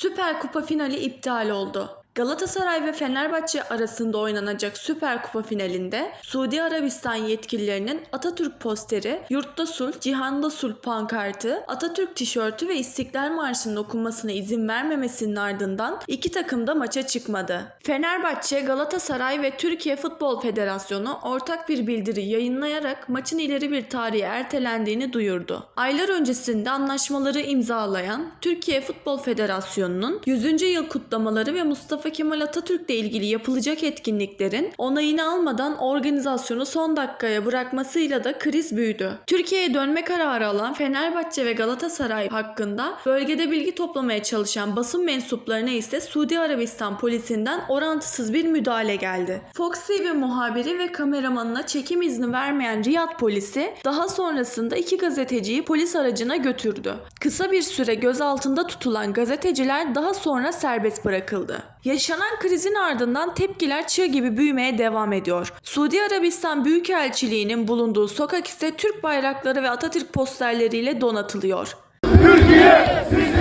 Süper Kupa finali iptal oldu. Galatasaray ve Fenerbahçe arasında oynanacak Süper Kupa finalinde Suudi Arabistan yetkililerinin Atatürk posteri, Yurtta Sulh, Cihanda Sulh pankartı, Atatürk tişörtü ve İstiklal Marşı'nın okunmasına izin vermemesinin ardından iki takım da maça çıkmadı. Fenerbahçe, Galatasaray ve Türkiye Futbol Federasyonu ortak bir bildiri yayınlayarak maçın ileri bir tarihe ertelendiğini duyurdu. Aylar öncesinde anlaşmaları imzalayan Türkiye Futbol Federasyonu'nun 100. yıl kutlamaları ve Mustafa Kemal Atatürk'le ilgili yapılacak etkinliklerin onayını almadan organizasyonu son dakikaya bırakmasıyla da kriz büyüdü. Türkiye'ye dönme kararı alan Fenerbahçe ve Galatasaray hakkında bölgede bilgi toplamaya çalışan basın mensuplarına ise Suudi Arabistan polisinden orantısız bir müdahale geldi. Fox TV muhabiri ve kameramanına çekim izni vermeyen Riyad polisi daha sonrasında iki gazeteciyi polis aracına götürdü. Kısa bir süre gözaltında tutulan gazeteciler daha sonra serbest bırakıldı. Yaşanan krizin ardından tepkiler çığ gibi büyümeye devam ediyor. Suudi Arabistan Büyükelçiliği'nin bulunduğu sokak ise Türk bayrakları ve Atatürk posterleriyle donatılıyor. Türkiye gurur